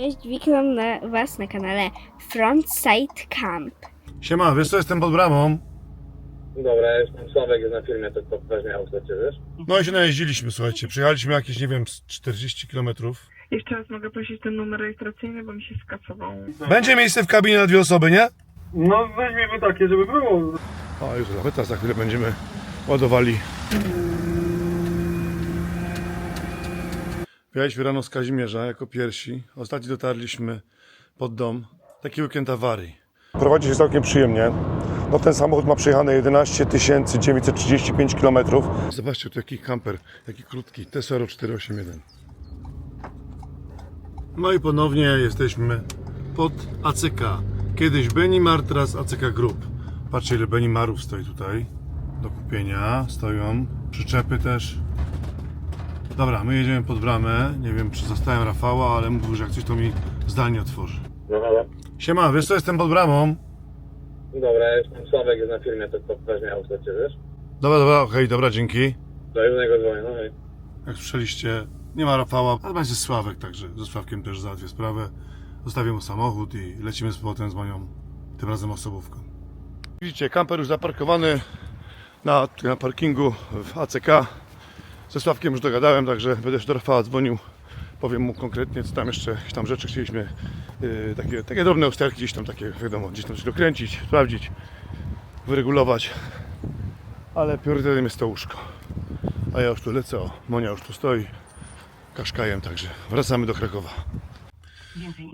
Cześć, witam na Was na kanale Frontside Camp. Siema, wiesz co, jestem pod bramą. Dobra, ja jestem Sławek, jest na filmie, to, weźmie auto cię, wiesz? No i się najeździliśmy, słuchajcie. Przejechaliśmy jakieś, nie wiem, z 40 km. Jeszcze raz mogę prosić ten numer rejestracyjny, bo mi się skasował. Będzie miejsce w kabinie na dwie osoby, nie? No weźmiemy takie, żeby było. O, już laweta, za chwilę będziemy ładowali. Wyjechaliśmy rano z Kazimierza jako pierwsi. Ostatni dotarliśmy pod dom. Taki weekend awarii. Prowadzi się całkiem przyjemnie. No ten samochód ma przejechane 11 935 km. Zobaczcie, tu jaki kamper, jaki krótki. Tesoro 481. No i ponownie jesteśmy pod ACK. Kiedyś Benimar, teraz ACK Group. Patrzcie ile Benimarów stoi tutaj do kupienia. Stoją przyczepy też. Dobra, my jedziemy pod bramę. Nie wiem czy zostałem Rafała, ale mówił, że jak coś to mi zdalnie otworzy. No ale, Siema, wiesz co, jestem pod bramą. dobra, jestem Sławek, jest na filmie, to, to weźmie auto cię, wiesz? Dobra, dobra, okej, dobra, dzięki. Do jednego dzwonię, no hej. Jak słyszeliście, nie ma Rafała, ale będzie Sławek, także ze Sławkiem też załatwię sprawę. Zostawię mu samochód i lecimy z powrotem z moją, tym razem osobówką. Widzicie, kamper już zaparkowany na, na parkingu w ACK. Ze Sławkiem już dogadałem, także będę do Rafała dzwonił. Powiem mu konkretnie, co tam jeszcze, jakieś tam rzeczy chcieliśmy, yy, takie, takie drobne usterki gdzieś tam, takie wiadomo, gdzieś tam coś dokręcić, sprawdzić, wyregulować. Ale priorytetem jest to łóżko. A ja już tu lecę, o, Monia już tu stoi kaszkajem, także wracamy do Krakowa.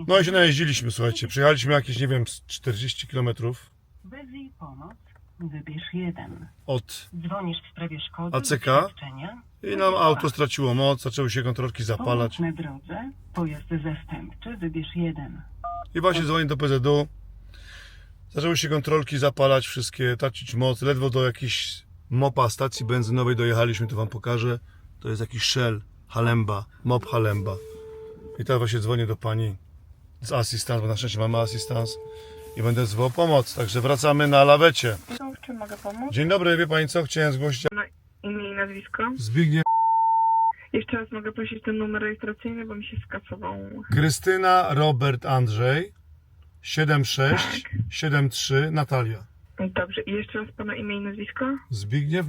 No i się najeździliśmy, słuchajcie, przejechaliśmy jakieś, nie wiem, z 40 km Wezwij pomoc, wybierz jeden. od Dzwonisz w sprawie szkody ACK? doświadczenia. i nam auto straciło moc, zaczęły się kontrolki zapalać Pomoc na drodze, pojazd zastępczy, wybierz jeden. i właśnie dzwonię do PZU. Zaczęły się kontrolki zapalać, wszystkie, tracić moc, ledwo do jakiejś mopa stacji benzynowej dojechaliśmy, to wam pokażę. To jest jakiś Shell, Halemba, mop Halemba. I teraz właśnie dzwonię do pani z asystans, bo na szczęście mamy asystans i będę zwołał pomoc, także wracamy na lawecie. No, w czym mogę pomóc? Dzień dobry, wie pani co? Chciałem zgłosić Imię i nazwisko. Zbigniew Jeszcze raz mogę prosić ten numer rejestracyjny, bo mi się skasował. Krystyna Robert Andrzej 7673 Natalia. Dobrze, i jeszcze raz pana imię i nazwisko. Zbigniew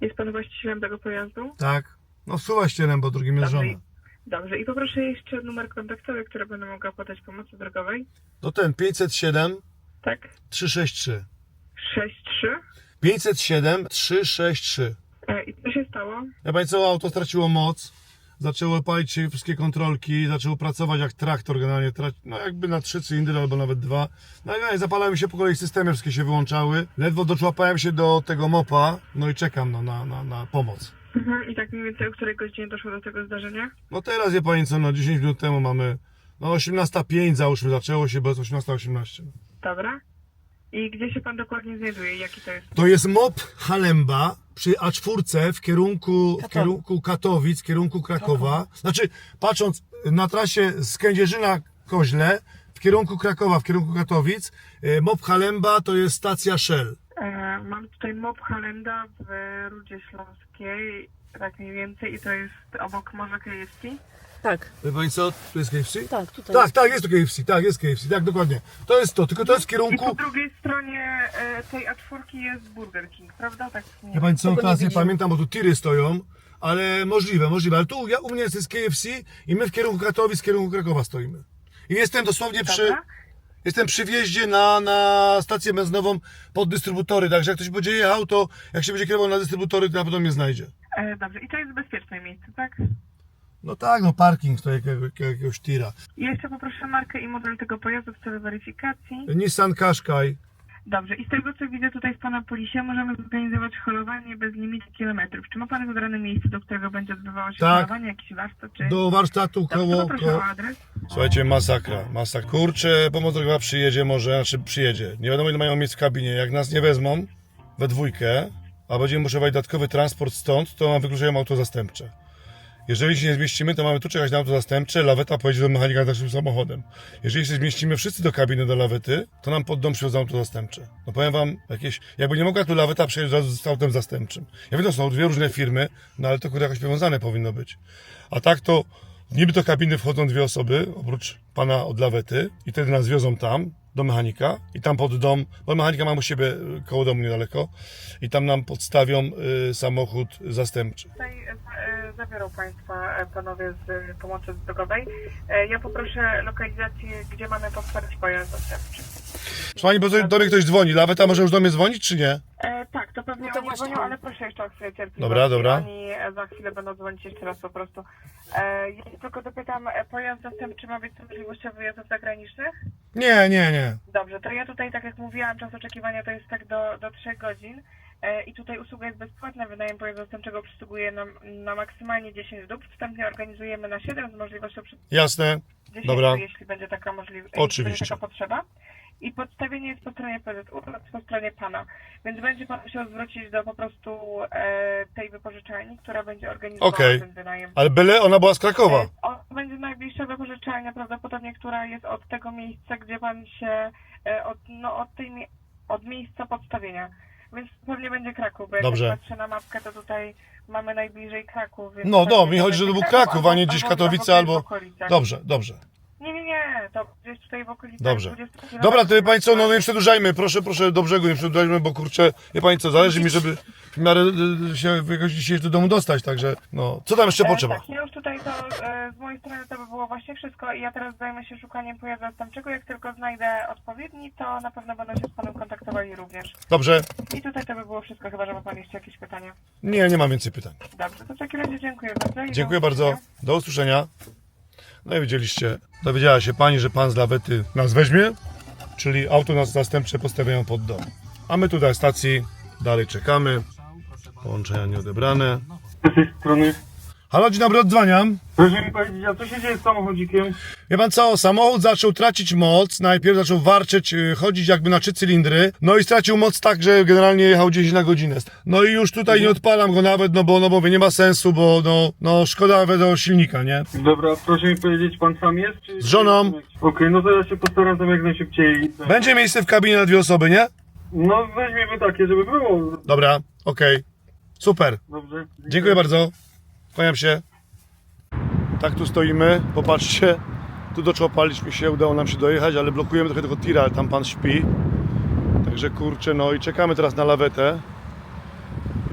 Jest pan właścicielem tego pojazdu? tak. No suwa ścierem, bo drugim jest Dobrze. żona. Dobrze, i poproszę jeszcze numer kontaktowy, który będę mogła podać pomocy drogowej. To ten 507 Tak? 363. 63. 507 363. E, I co się stało? Ja pani co, auto straciło moc. Zaczęło palić się wszystkie kontrolki, zaczęło pracować jak traktor generalnie, tra- no jakby na trzy cylindry albo nawet dwa. No i zapalały mi się po kolei systemy, wszystkie się wyłączały. Ledwo doczłapałem się do tego mopa, no i czekam no, na, na, na pomoc. Mhm. I tak mniej więcej o której godzinie doszło do tego zdarzenia? No teraz je pani co, no 10 minut temu mamy, no 18.05 załóżmy, zaczęło się, bo jest 18.18. Dobra. I gdzie się pan dokładnie znajduje? Jaki to jest? To jest MOP Halemba przy A4 w kierunku, w kierunku Katowic, w kierunku Krakowa. Znaczy, patrząc na trasie z Kędzierzyna Koźle, w kierunku Krakowa, w kierunku Katowic, e, MOP Halemba to jest stacja Shell. E, mam tutaj MOP Halenda w Rudzie Śląskiej, tak mniej więcej, i to jest obok Morza KFC. Tak, Wie pani co, tu jest KFC? tak, tutaj. Tak, tak, jest to KFC, tak, jest KFC, tak, dokładnie. To jest to, tylko to jest w I po kierunku... drugiej stronie e, tej A4 jest Burger King, prawda? Tak. Nie Ja pani co, Tego nie teraz nie pamiętam, bo tu tiry stoją, ale możliwe, możliwe. Ale tu ja, u mnie jest KFC i my w kierunku Katowic, w kierunku Krakowa stoimy. I jestem dosłownie przy, Dobra. Jestem przy wjeździe na, na stację benzynową pod dystrybutory, także jak ktoś będzie jechał, to jak się będzie kierował na dystrybutory, to na pewno mnie znajdzie. E, dobrze, i to jest bezpieczne miejsce, tak? No tak, no parking to jakiego, jakiegoś tira. I jeszcze poproszę markę i model tego pojazdu w celu weryfikacji. Nissan Qashqai. Dobrze, i z tego co widzę tutaj w Pana polisie, możemy zorganizować holowanie bez limitu kilometrów. Czy ma Pan wybrane miejsce, do którego będzie odbywało się Tak. holowanie, jakiś warsztat, czy... Do warsztatu Dobrze, to koło... poproszę koło... o adres. Słuchajcie, masakra, masakra. Kurczę, pomoc drogowa przyjedzie może, znaczy przyjedzie. Nie wiadomo ile mają miejsc w kabinie. Jak nas nie wezmą we dwójkę, a będziemy potrzebować dodatkowy transport stąd, to nam wykluczają auto zastępcze. Jeżeli się nie zmieścimy, to mamy tu czekać na auto zastępcze, laweta pojedzie do mechanika naszym samochodem. Jeżeli się zmieścimy wszyscy do kabiny do lawety, to nam pod dom przywiozą auto zastępcze. No powiem wam, jakieś, jakby nie mogła tu laweta razu z autem zastępczym. Ja wiem, to są dwie różne firmy, no ale to kurde jakoś powiązane powinno być. A tak to niby do kabiny wchodzą dwie osoby, oprócz pana od lawety i wtedy nas wiozą tam, do mechanika i tam pod dom, bo mechanika mam u siebie y, koło domu niedaleko i tam nam podstawią y, samochód zastępczy. Tutaj e, e, zabiorą Państwa e, panowie z pomocy drogowej. E, Ja poproszę lokalizację, gdzie mamy powstać pojazd zastępczy. Proszę pani, bo do, do mnie ktoś dzwoni. Laweta może już do mnie dzwonić, czy nie? E, to pewnie No to oni właśnie dzwonią, on. ale proszę jeszcze o chwilę cierpliwości. Dobra, dobra. Oni za chwilę będą dzwonić jeszcze raz po prostu. E, ja tylko dopytam, e, pojazd zastępczy ma być z możliwością wyjazdów zagranicznych? Nie, nie, nie. Dobrze, to ja tutaj, tak jak mówiłam, czas oczekiwania to jest tak do, do 3 godzin. E, I tutaj usługa jest bezpłatna, wynajem pojazdu zastępczego przysługuje nam na maksymalnie 10 dób. Wstępnie organizujemy na 7 z możliwością przy Jasne. 10, Dobra. jeśli będzie taka możliwość, Oczywiście. taka potrzeba. I podstawienie jest po stronie PZU, po stronie pana. Więc będzie pan musiał zwrócić do po prostu e, tej wypożyczalni, która będzie organizowała Okej. ten wynajem. Ale byle ona była z Krakowa. E, o, będzie najbliższa wypożyczalnia prawdopodobnie, która jest od tego miejsca, gdzie pan się, e, od, no, od, tej, od miejsca podstawienia. Więc pewnie będzie Kraków, bo jak Dobrze. tak patrzę na mapkę, to tutaj mamy najbliżej Kraków. Więc No, pewnie no, mi chodzi, że to będzie był Kraków, a nie gdzieś albo- Katowice, albo w okolicach. Dobrze, dobrze. Nie, nie, nie, to gdzieś tutaj w okolicach Dobrze. 20 km. Dobra, to wie pani co, no nie przedłużajmy, proszę, proszę do brzegu nie przedłużajmy, bo kurczę, wie pani co, zależy mi, żeby w miarę y, się jakoś dzisiaj do domu dostać, także no, co tam jeszcze E, potrzeba? Tak, ja już tutaj to e, z mojej strony to by było właśnie wszystko i ja teraz zajmę się szukaniem pojazdu zastępczego. Jak tylko znajdę odpowiedni, to na pewno będą się z panem kontaktowali również. Dobrze? I tutaj to by było wszystko, chyba że ma pan jeszcze jakieś pytania. Nie, nie mam więcej pytań. Dobrze, to w takim razie dziękuję bardzo. i do Dziękuję bardzo, usłyszenia. do usłyszenia. No i widzieliście, dowiedziała się pani, że pan z lawety nas weźmie, czyli auto nas zastępcze postawiają pod dom. A my tutaj w stacji dalej czekamy, połączenia nieodebrane. z tej strony. Halo, dzień dobry, odzwaniam. Proszę mi powiedzieć, a co się dzieje z samochodzikiem? Wie pan co, samochód zaczął tracić moc, najpierw zaczął warczeć, yy, chodzić jakby na trzy cylindry, no i stracił moc tak, że generalnie jechał 10 na godzinę. No i już tutaj nie odpalam go nawet, no bo, no bo mówię, nie ma sensu, bo no, no szkoda nawet do silnika, nie? Dobra, proszę mi powiedzieć, pan sam jest? Czy... Z żoną. Okej, no to ja się postaram tam jak najszybciej. Będzie miejsce w kabinie na dwie osoby, nie? No weźmiemy takie, żeby było. Dobra, okej, super. Dobrze. Dziękuję bardzo. Kłaniam się. Tak tu stoimy, popatrzcie. Tu doczłapaliśmy się, udało nam się dojechać, ale blokujemy trochę tego tira, ale tam pan śpi. Także kurczę, no i czekamy teraz na lawetę.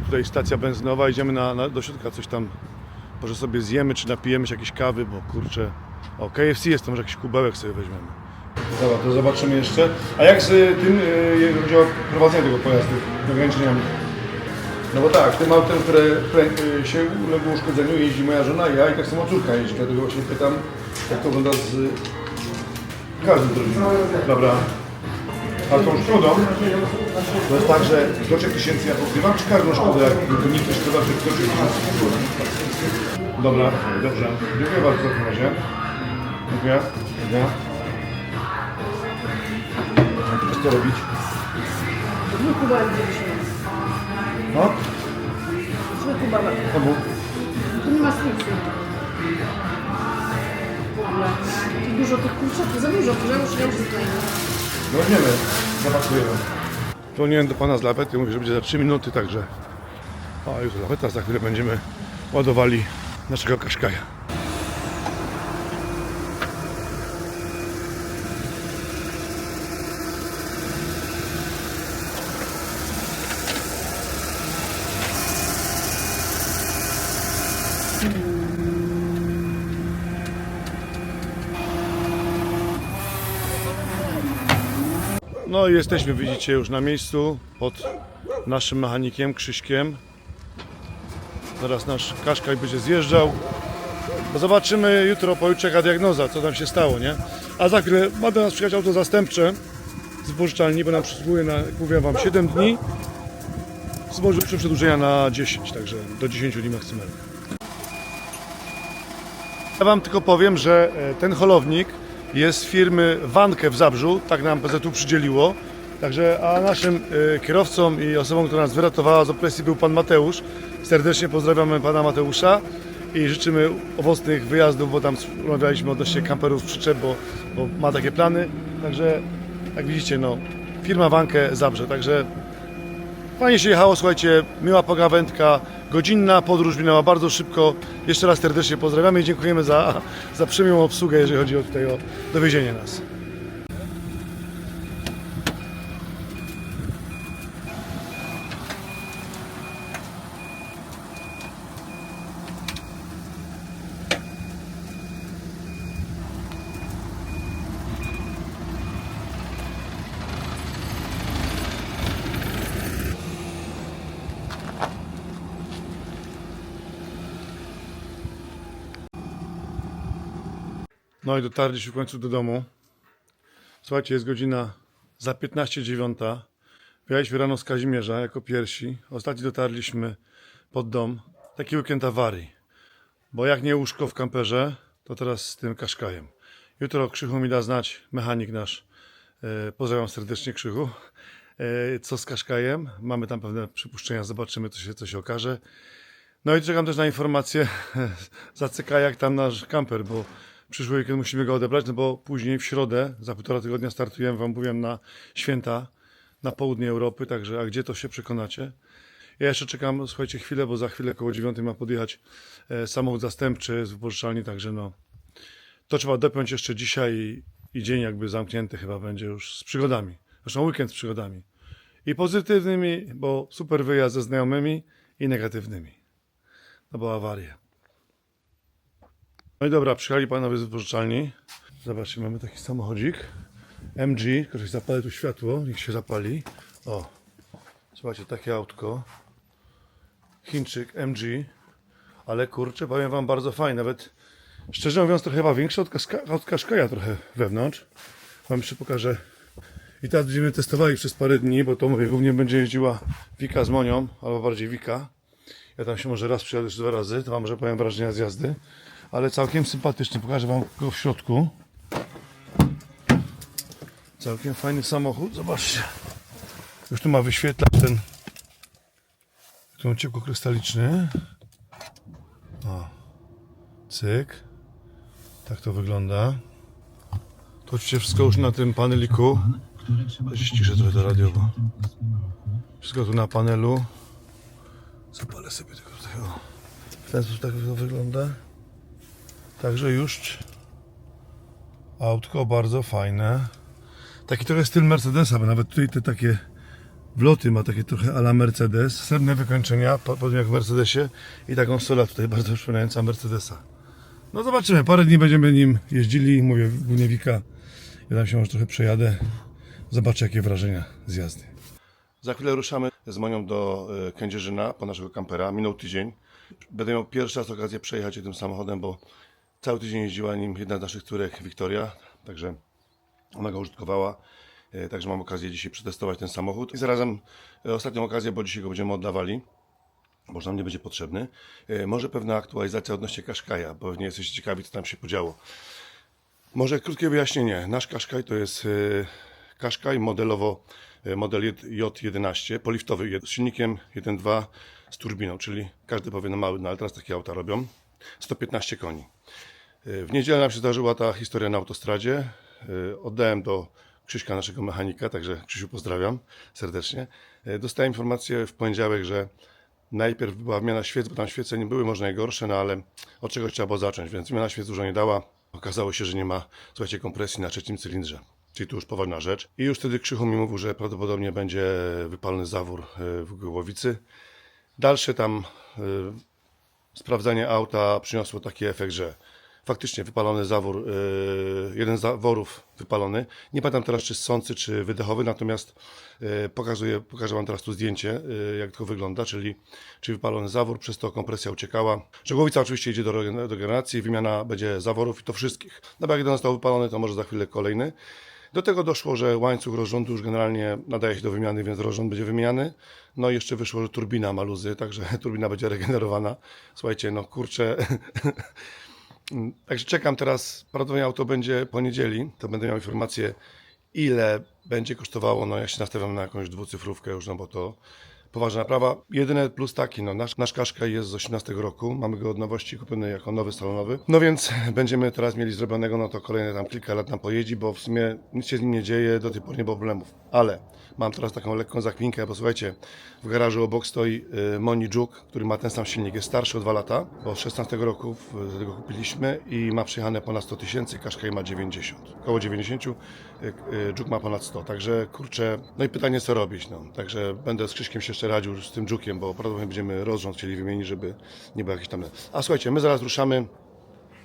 Tutaj stacja benzynowa, idziemy na, na, do środka coś tam. Może sobie zjemy, czy napijemy się jakieś kawy, bo kurczę. O, KFC jest, to może jakiś kubełek sobie weźmiemy. Dobra, to zobaczymy jeszcze. A jak z y, tym, y, jeżeli chodzi o prowadzenie tego pojazdu, ograniczeniami? No bo tak, tym autem, które, y, się uległo uszkodzeniu jeździ moja żona, ja i tak samo córka jeździ, dlatego właśnie pytam, jak to wygląda z każdym drugim. Dobra. A tą szkodą, to jest tak, że do 3000 ja pokrywam, czy każdą szkodę, jak nikt nie szkoda, to do 3000 Dobra, dobrze. Dziękuję bardzo w takim razie. Dziękuję. Dziękuję. Jak to robić? No? Komu? Tu nie ma ogóle. Tu dużo tych kurczaków, za dużo, że już nie użytkujemy. No wiemy, zapakujemy. Dzwoniłem do pana z lawety, mówi, że będzie za 3 minuty, także... O, już laweta, za chwilę będziemy ładowali naszego kaszkaja. No i jesteśmy, widzicie, już na miejscu pod naszym mechanikiem Krzyśkiem. Zaraz nasz Kaszkaj będzie zjeżdżał. Bo zobaczymy jutro, pojutrze diagnoza, co tam się stało, nie? A za chwilę ma do nas przyjechać auto zastępcze z wypożyczalni, bo nam przysługuje na, jak mówiłem wam, 7 dni. Z możliwością przedłużenia na 10, także do 10 dni maksymalnie. Ja wam tylko powiem, że e, ten holownik jest firmy Wankę w Zabrzu, tak nam PZU przydzieliło. Także, a naszym e, kierowcą i osobą, która nas wyratowała z opresji był pan Mateusz. Serdecznie pozdrawiamy pana Mateusza. i życzymy owocnych wyjazdów, bo tam rozmawialiśmy odnośnie kamperów przyczep, bo, bo ma takie plany. Także jak widzicie, no, firma Wankę Zabrze, także fajnie się jechało, słuchajcie, miła pogawędka, godzinna podróż minęła bardzo szybko. Jeszcze raz serdecznie pozdrawiamy i dziękujemy za, za przymiłą obsługę, jeżeli chodzi o tutaj o dowiezienie nas. No i dotarliśmy w końcu do domu. Słuchajcie, jest godzina za 15.09. Wyjechaliśmy rano z Kazimierza jako pierwsi. Ostatni dotarliśmy pod dom. Taki weekend awarii. Bo jak nie łóżko w kamperze, to teraz z tym kaszkajem. Jutro Krzychu mi da znać, mechanik nasz. E, pozdrawiam serdecznie Krzychu. E, co z kaszkajem? Mamy tam pewne przypuszczenia, zobaczymy, co się, co się okaże. No i czekam też na informację za CK, jak tam nasz kamper, bo przyszły weekend musimy go odebrać, no bo później w środę, za półtora tygodnia startujemy, wam mówiłem, na święta na południe Europy, także a gdzie to się przekonacie? Ja jeszcze czekam, słuchajcie, chwilę, bo za chwilę koło dziewiątej ma podjechać e, samochód zastępczy z wypożyczalni, także no to trzeba dopiąć jeszcze dzisiaj i, i dzień jakby zamknięty chyba będzie już z przygodami. Zresztą weekend z przygodami. I pozytywnymi, bo super wyjazd ze znajomymi i negatywnymi. To była awaria. No i dobra, przyjechali panowie z wypożyczalni. Zobaczcie, mamy taki samochodzik. MG, że zapalę tu światło, niech się zapali. O, słuchajcie, takie autko. Chińczyk MG, ale kurczę, powiem wam, bardzo fajne. Nawet szczerze mówiąc, trochę chyba większe od, kaska, trochę wewnątrz. Wam jeszcze pokażę. I teraz będziemy testowali przez parę dni, bo to mówię, głównie będzie jeździła Wika z Monią, albo bardziej Wika. Ja tam się może raz przyjadę, czy dwa razy, to wam może powiem wrażenia z jazdy. Ale całkiem sympatyczny, pokażę wam go w środku. Całkiem fajny samochód, zobaczcie. Już tu ma wyświetlacz ten, ten ciepłokrystaliczny. O, cyk. Tak to wygląda. To oczywiście wszystko już na tym paneliku. Ja ściszę trochę to radio, bo wszystko tu na panelu. Zapalę sobie tego. W ten sposób tak to wygląda. Także już autko bardzo fajne. Taki trochę styl Mercedesa, bo nawet tutaj te takie wloty ma takie trochę ala Mercedes. Srebrne wykończenia, po- podobnie jak w Mercedesie. I taką sola tutaj bardzo przypominająca Mercedesa. No zobaczymy, parę dni będziemy nim jeździli. Mówię, głównie Wika. Ja tam się może trochę przejadę. Zobaczę jakie wrażenia z jazdy. Za chwilę ruszamy z Monią do e, Kędzierzyna po naszego kampera. Minął tydzień. Będę miał pierwszy raz okazję przejechać tym samochodem, bo cały tydzień jeździła nim jedna z naszych córek, Wiktoria. Także ona go użytkowała. E, Także mam okazję dzisiaj przetestować ten samochód. I zarazem e, ostatnią okazję, bo dzisiaj go będziemy oddawali. Już nam nie będzie potrzebny. E, Może pewna aktualizacja odnośnie Qashqai'a, bo pewnie jesteście ciekawi, co tam się podziało. Może krótkie wyjaśnienie. Nasz Qashqai to jest Qashqai modelowo model J11, poliftowy z silnikiem 1.2 z turbiną, czyli każdy powie no mały, no ale teraz takie auta robią. 115 koni. E, W niedzielę nam się zdarzyła ta historia na autostradzie. E, Oddałem do Krzyśka, naszego mechanika, także Krzysiu pozdrawiam serdecznie. E, Dostałem informację w poniedziałek, że najpierw była wymiana świec, bo tam świece nie były może najgorsze, no ale od czegoś trzeba było zacząć, więc wymiana świec dużo nie dała. Okazało się, że nie ma, słuchajcie, kompresji na trzecim cylindrze. Czyli to już poważna rzecz. I już wtedy Krzychu mi mówił, że prawdopodobnie będzie wypalony zawór w głowicy. Dalsze tam e, sprawdzanie auta przyniosło taki efekt, że faktycznie wypalony zawór, yy, jeden z zaworów wypalony. Nie pamiętam teraz, czy ssący, czy wydechowy, natomiast yy, pokazuję, pokażę Wam teraz tu zdjęcie, yy, jak to wygląda, czyli, czyli wypalony zawór, przez to kompresja uciekała. Żegłowica oczywiście idzie do, regen- do generacji, wymiana będzie zaworów i to wszystkich. No bo jak jeden został wypalony, to może za chwilę kolejny. Do tego doszło, że łańcuch rozrządu już generalnie nadaje się do wymiany, więc rozrząd będzie wymieniany. No i jeszcze wyszło, że turbina ma luzy, także turbina będzie regenerowana. Słuchajcie, no kurczę. Także czekam teraz, prawdopodobnie auto będzie po niedzieli, to będę miał informację, ile będzie kosztowało, no ja się nastawiam na jakąś dwucyfrówkę już, no bo to poważna naprawa. Jedyny plus taki, no nasz, nasz Kaszka jest z 18 roku, mamy go od nowości kupiony jako nowy salonowy. No więc będziemy teraz mieli zrobionego, no to kolejne tam kilka lat nam pojeździ, bo w sumie nic się z nim nie dzieje, do tej pory nie było problemów. Ale mam teraz taką lekką zakminkę, bo słuchajcie, w garażu obok stoi y, Moni Juk, który ma ten sam silnik, jest starszy o 2 lata, bo z 16 roku go kupiliśmy i ma przyjechane ponad 100 tysięcy, Qashqai ma 90, około 90, y, y, Juk ma ponad 100, także kurczę, no i pytanie co robić, no, także będę z Krzyśkiem się jeszcze radził z tym Jukiem, bo prawdopodobnie będziemy rozrząd chcieli wymienić, żeby nie było jakiś tam... A słuchajcie, my zaraz ruszamy,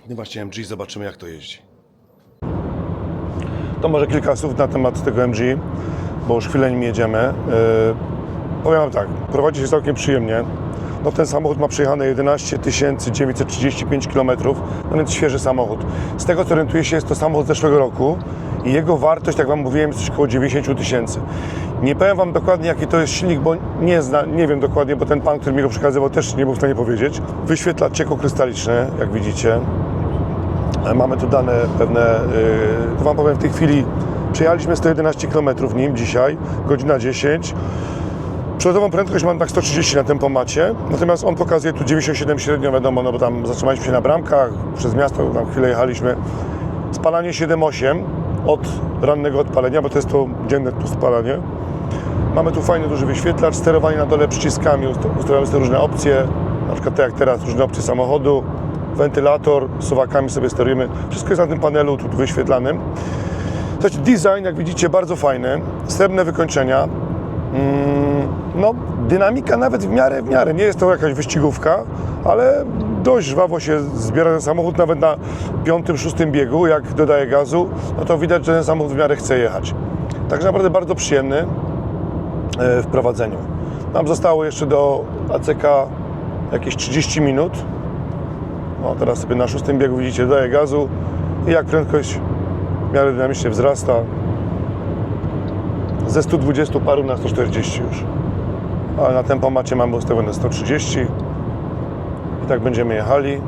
nie właśnie MG, zobaczymy jak to jeździ. To może kilka słów na temat tego MG, bo już chwilę nim jedziemy. Yy, powiem tak, prowadzi się całkiem przyjemnie. No ten samochód ma przejechane 11 935 km, no więc świeży samochód. Z tego co orientuję się, jest to samochód z zeszłego roku i jego wartość, jak Wam mówiłem, jest około 90 tysięcy. Nie powiem Wam dokładnie, jaki to jest silnik, bo nie, zna, nie wiem dokładnie, bo ten pan, który mi go przekazywał, też nie był w stanie powiedzieć. Wyświetlacz ciekłokrystaliczny, jak widzicie. Mamy tu dane pewne, yy, to Wam powiem w tej chwili, przejechaliśmy 111 km nim dzisiaj, godzina 10. Przelotową prędkość mam tak 130 na tempomacie, natomiast on pokazuje tu 97 średnio, wiadomo, no bo tam zatrzymaliśmy się na bramkach, przez miasto tam chwilę jechaliśmy. Spalanie 7,8 od rannego odpalenia, bo to jest to dzienne tu spalanie. Mamy tu fajny duży wyświetlacz, sterowanie na dole przyciskami, ust- ustawiamy sobie różne opcje, na przykład tak jak teraz, różne opcje samochodu, wentylator, suwakami sobie sterujemy. Wszystko jest na tym panelu tu wyświetlanym. Słuchajcie, design, jak widzicie, bardzo fajny, srebrne wykończenia. Mm, no, dynamika nawet w miarę, w miarę. Nie jest to jakaś wyścigówka, ale dość żwawo się zbiera ten samochód, nawet na piątym, szóstym biegu, jak dodaje gazu, no to widać, że ten samochód w miarę chce jechać. Także naprawdę bardzo przyjemny e, w prowadzeniu. Nam zostało jeszcze do ACK jakieś 30 minut. O, teraz sobie na szóstym biegu widzicie, dodaje gazu i jak prędkość w miarę dynamicznie wzrasta ze 120 paru na 140 już. Ale na tempomacie mamy ustawione 130 i tak będziemy jechali.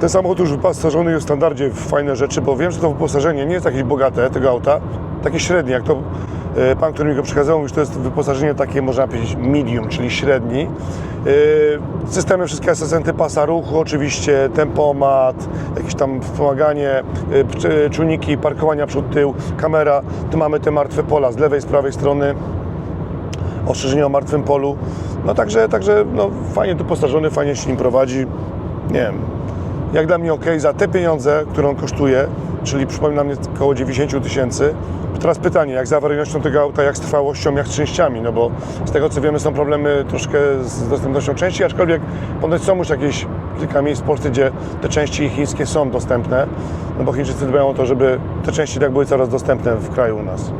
Ten samochód już wyposażony jest w standardzie w fajne rzeczy, bo wiem, że to wyposażenie nie jest jakieś bogate tego auta, takie średnie, jak to pan, który mi go przekazał, mówi, że to jest wyposażenie takie, można powiedzieć, medium, czyli średni. E, Systemy, wszystkie asystenty pasa ruchu, oczywiście, tempomat, jakieś tam wspomaganie, e, czujniki parkowania przód, tył, kamera. Tu mamy te martwe pola z lewej, z prawej strony ostrzeżenie o martwym polu. No także, także no, fajnie doposażony, fajnie się nim prowadzi. Nie wiem, jak dla mnie ok, za te pieniądze, które on kosztuje, czyli przypomina mnie około 90 tysięcy. Teraz pytanie, jak z awaryjnością tego auta, jak z trwałością, jak z częściami, no bo z tego co wiemy są problemy troszkę z dostępnością części, aczkolwiek ponoć są już jakieś kilka miejsc w Polsce, gdzie te części chińskie są dostępne, no bo Chińczycy dbają o to, żeby te części tak były coraz dostępne w kraju u nas.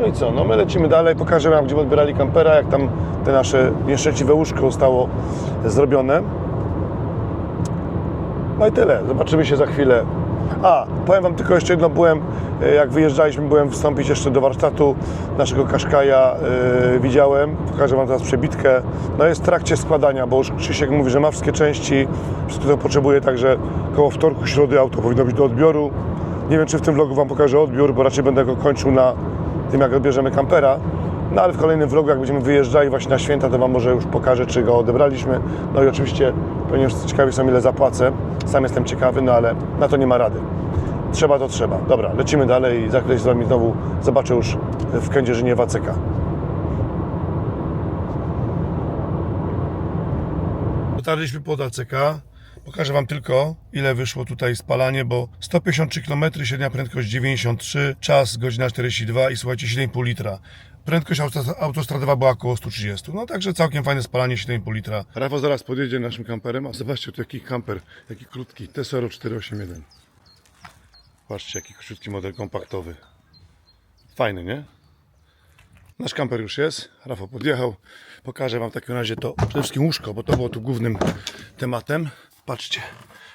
No i co, no my lecimy dalej, pokażę Wam, gdzie odbierali kampera, jak tam te nasze nieszczęśliwe łóżko zostało zrobione. No i tyle, zobaczymy się za chwilę. A, powiem Wam tylko jeszcze jedno, byłem, e, jak wyjeżdżaliśmy, byłem wstąpić jeszcze do warsztatu naszego Kaszkaja, yy, widziałem, pokażę Wam teraz przebitkę. No jest w trakcie składania, bo już Krzysiek mówi, że ma wszystkie części, wszystko to potrzebuje, także koło wtorku, środy auto powinno być do odbioru. Nie wiem, czy w tym vlogu Wam pokażę odbiór, bo raczej będę go kończył na tym, jak odbierzemy kampera. No ale w kolejnym vlogu, jak będziemy wyjeżdżali właśnie na święta, to Wam może już pokażę, czy go odebraliśmy. No i oczywiście wszyscy ciekawi są, ile zapłacę. Sam jestem ciekawy, no ale na to nie ma rady. Trzeba to trzeba. Dobra, lecimy dalej i za chwilę z Wami znowu zobaczę już w Kędzierzynie Waceka. Dotarliśmy pod ACK. Pokażę Wam tylko, ile wyszło tutaj spalanie, bo 153 km, średnia prędkość 93, czas godzina 42 i słuchajcie, 7,5 litra. Prędkość autos- autostradowa była około 130. No także całkiem fajne spalanie 7,5 litra. Rafał zaraz podjedzie naszym kamperem, a zobaczcie, to jaki kamper, jaki krótki, Tesoro 481. Patrzcie, jaki krótki model kompaktowy. Fajny, nie? Nasz kamper już jest, Rafał podjechał. Pokażę Wam w takim razie to przede wszystkim łóżko, bo to było tu głównym tematem. Patrzcie,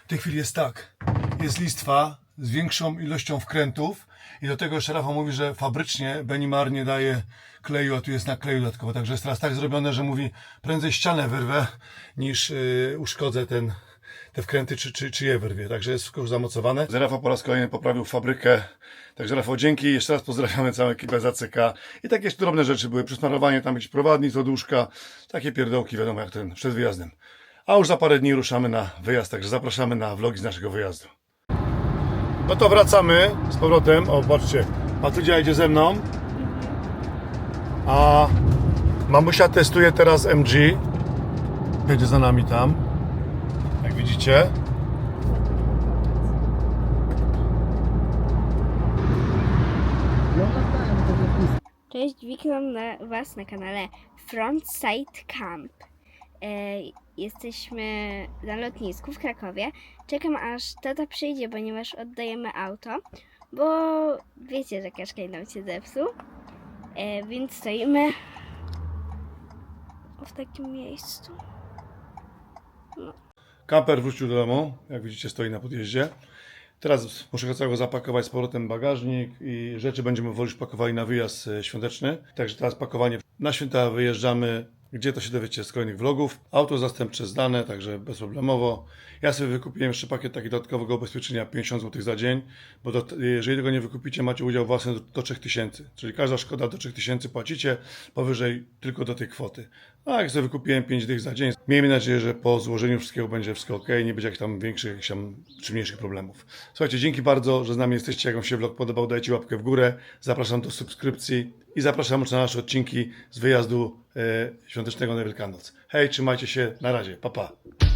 w tej chwili jest tak, jest listwa z większą ilością wkrętów i do tego jeszcze Rafał mówi, że fabrycznie Benimar nie daje kleju, a tu jest na kleju dodatkowo. Także jest teraz tak zrobione, że mówi prędzej ścianę wyrwę niż yy, uszkodzę ten, te wkręty, czy, czy, czy je wyrwie. Także jest już zamocowane. Rafał po raz kolejny poprawił fabrykę. Także Rafał, dzięki. Jeszcze raz pozdrawiamy całą ekipę z ACK. I takie jeszcze drobne rzeczy były. Przysmarowanie tam jakiś prowadnic od łóżka. Takie pierdołki, wiadomo jak ten, przed wyjazdem. A już za parę dni ruszamy na wyjazd, także zapraszamy na vlogi z naszego wyjazdu. No to wracamy z powrotem. O, patrzcie, Matudzia idzie ze mną. A mamusia testuje teraz MG. Jedzie za nami tam. Jak widzicie. Cześć, witam na Was na kanale Frontside Camp. E, jesteśmy na lotnisku w Krakowie. Czekam aż tata przyjdzie, ponieważ oddajemy auto, bo wiecie, że Kaszkaj nam się zepsuł. E, więc stoimy w takim miejscu. Kamper wrócił do domu. Jak widzicie, stoi na podjeździe. Teraz muszę go całego zapakować z powrotem bagażnik i rzeczy będziemy wolić pakowali na wyjazd e, świąteczny. Także teraz pakowanie. Na święta wyjeżdżamy. Gdzie to się dowiecie z kolejnych vlogów. Auto zastępcze zdane, także bezproblemowo. Ja sobie wykupiłem jeszcze pakiet takiego dodatkowego ubezpieczenia 50 zł za dzień, bo do, jeżeli tego nie wykupicie, macie udział własny do, do 3000. Czyli każda szkoda do 3000 płacicie, powyżej tylko do tej kwoty. A jak sobie wykupiłem 5 dych za dzień, miejmy nadzieję, że po złożeniu wszystkiego będzie wszystko ok, nie będzie jakichś tam większych jakichś tam, czy mniejszych problemów. Słuchajcie, dzięki bardzo, że z nami jesteście. Jak Wam się vlog podobał, dajcie łapkę w górę. Zapraszam do subskrypcji i zapraszam na nasze odcinki z wyjazdu e, świątecznego na Wielkanoc. Hej, trzymajcie się, na razie, pa pa.